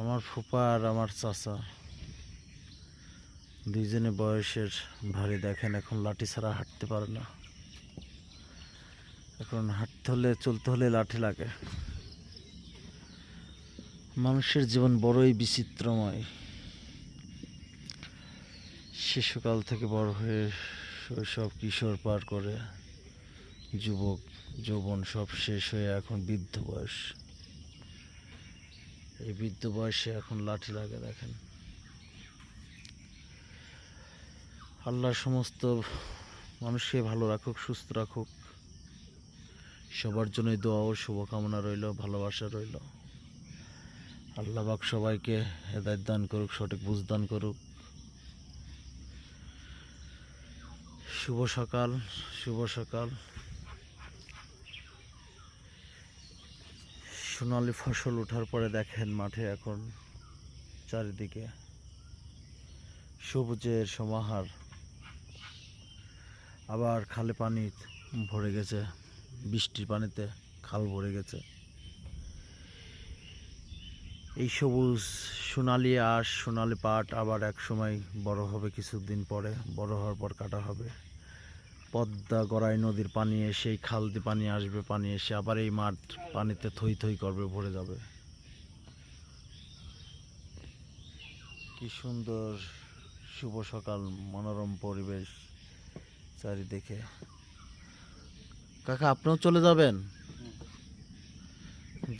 আমার ফুপা আর আমার চাচা দুইজনে বয়সের ভারী দেখেন, এখন লাঠি ছাড়া হাঁটতে পারে না। এখন হাঁটতে হলে, চলতে হলে লাঠি লাগে। মানুষের জীবন বড়ই বিচিত্রময়। শিশুকাল থেকে বড় হয়ে শৈশব কিশোর পার করে যুবক, যৌবন সব শেষ হয়ে এখন বৃদ্ধ বয়স। এই বৃদ্ধ বয়সে এখন লাঠি লাগে, দেখেন। আল্লাহ সমস্ত মানুষকে ভালো রাখুক, সুস্থ রাখুক। সবার জন্যই দোয়া ও শুভকামনা রইল, ভালোবাসা রইল। আল্লাহ পাক সবাইকে হেদায়ত দান করুক, সঠিক বুঝ দান করুক। শুভ সকাল শুভ সকাল। সোনালি ফসল ওঠার পরে দেখেন মাঠে এখন চারিদিকে সবুজের সমাহার। আবার খালে পানি ভরে গেছে, বৃষ্টির পানিতে খাল ভরে গেছে। এই সবুজ সোনালি আঁশ সোনালি পাট আবার এক সময় বড় হবে, কিছুদিন পরে বড় হওয়ার পর কাটা হবে। পদ্মা গড়াই নদীর পানি এসে, এই খাল দিয়ে পানি আসবে, পানি এসে আবার এই মাঠ পানিতে থই থই করবে, ভরে যাবে। কি সুন্দর শুভ সকাল, মনোরম পরিবেশ চারিদিকে। কাকা, আপনিও চলে যাবেন?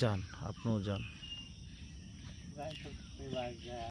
যান, আপনিও যান।